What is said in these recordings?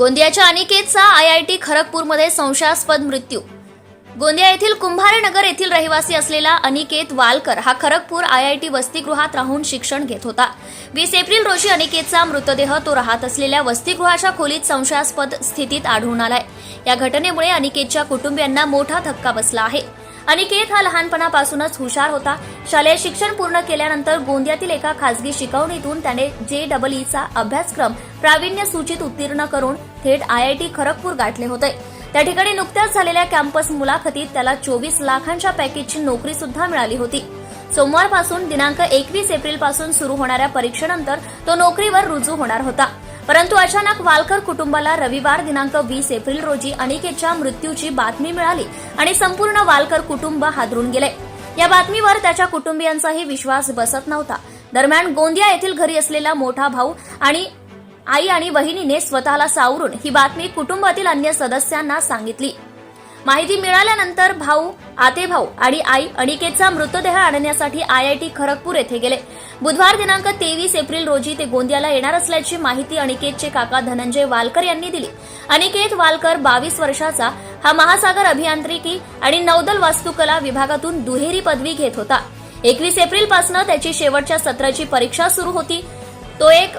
गोंदियाच्या अनिकेतचा I I T खरगपूरमध्ये संशयास्पद मृत्यू. गोंदिया येथील कुंभारे नगर येथील रहिवासी असलेला अनिकेत वालकर हा खरगपूर आय आय टी वसतिगृहात राहून शिक्षण घेत होता. वीस एप्रिल रोजी अनिकेतचा मृतदेह तो राहत असलेल्या वसतिगृहाच्या खोलीत संशयास्पद स्थितीत आढळून आलाय. या घटनेमुळे अनिकेतच्या कुटुंबियांना मोठा धक्का बसला आहे. अनिकेत हा लहानपणापासूनच हुशार होता. शालेय शिक्षण पूर्ण केल्यानंतर गोंदियातील एका खासगी शिकवणीतून त्याने जे डबल ईचा अभ्यासक्रम प्रावीण्य सूचित उत्तीर्ण करून थेट आय आय टी खरगपूर गाठले होते. त्या ठिकाणी नुकत्याच झालेल्या कॅम्पस मुलाखतीत त्याला चोवीस लाखांच्या पॅकेजची नोकरी सुद्धा मिळाली होती. सोमवारपासून दिनांक एकवीस एप्रिलपासून सुरू होणाऱ्या परीक्षेनंतर तो नोकरीवर रुजू होणार होता. परंतु अचानक वालकर कुटुंबाला रविवार दिनांक वीस एप्रिल रोजी अनिकेतच्या मृत्यूची बातमी मिळाली आणि संपूर्ण वालकर कुटुंब हादरून गेले. या बातमीवर त्याच्या कुटुंबियांचाही विश्वास बसत नव्हता. दरम्यान गोंदिया येथील घरी असलेला मोठा भाऊ आणि आई आणि वहिनीने स्वतःला सावरून ही बातमी कुटुंबातील अन्य सदस्यांना सांगितली. माहिती मिळाल्यानंतर भाऊ आते भाऊ आणि आई अनिकेतचा मृतदेह आणण्यासाठी आय आय टी खरगपूर येथे गेले. बुधवार दिनांक तेवीस एप्रिल रोजी ते गोंदियाला येणार असल्याची माहिती अनिकेतचे काका धनंजय वालकर यांनी दिली. अनिकेत वालकर बावीस वर्षाचा हा महासागर अभियांत्रिकी आणि नौदल वास्तुकला विभागातून दुहेरी पदवी घेत होता. एकवीस एप्रिलपासून त्याची शेवटच्या सत्राची परीक्षा सुरू होती. तो एक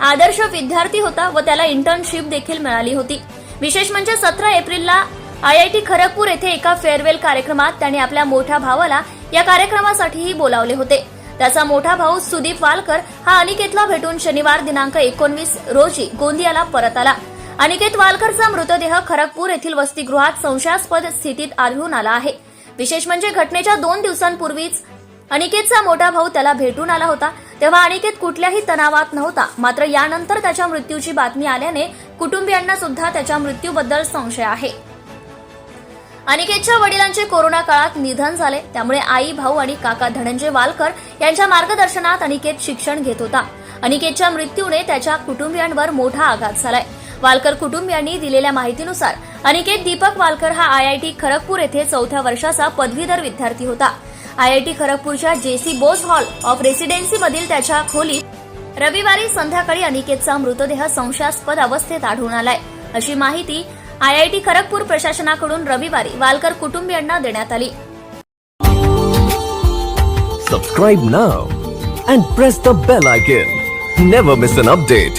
आदर्श विद्यार्थी होता व त्याला इंटर्नशिप देखील मिळाली होती. विशेष म्हणजे सतरा एप्रिलला आय आय टी खरगपूर येथे एका फेअरवेल कार्यक्रमात त्याने आपल्या मोठ्या भावाला या कार्यक्रमासाठीही बोलावले होते. त्याचा मोठा भाऊ सुदीप वालकर हा अनिकेतला भेटून शनिवार दिनांक एकोणवीस रोजी गोंदियाला परत आला. अनिकेत वालकरचा मृतदेह खरगपूर येथील वसतिगृहात संशयास्पद स्थितीत आढळून आला आहे. विशेष म्हणजे घटनेच्या दोन दिवसांपूर्वीच अनिकेतचा मोठा भाऊ त्याला भेटून आला होता. तेव्हा अनिकेत कुठल्याही तणावात नव्हता. मात्र यानंतर त्याच्या मृत्यूची बातमी आल्याने कुटुंबियांना सुद्धा त्याच्या मृत्यूबद्दल संशय आहे. अनिकेतच्या वडिलांचे कोरोना काळात निधन झाले. त्यामुळे आई भाऊ आणि काका धनंजय वालकर यांच्या मार्गदर्शनात अनिकेत शिक्षण घेत होता. अनिकेतच्या मृत्यूने त्याच्या कुटुंबियांवर मोठा आघात झालाय. वालकर कुटुंबियांनी दिलेल्या माहितीनुसार अनिकेत दीपक वालकर हा आय आय टी खरगपूर येथे चौथ्या वर्षाचा पदवीधर विद्यार्थी होता. I I T खरगपूरच्या J C Bose hall of रेसिडेन्सीमधील त्याच्या खोलीत रविवारी संध्याकाळी अनिकेतचा मृतदेह संशयास्पद अवस्थेत आढळून आलाय. अशी माहिती आयआयटी खरगपूर प्रशासनाकडून रविवारी वालकर कुटुंबियांना देण्यात आली. सबस्क्राईब ना and press the bell icon never miss an update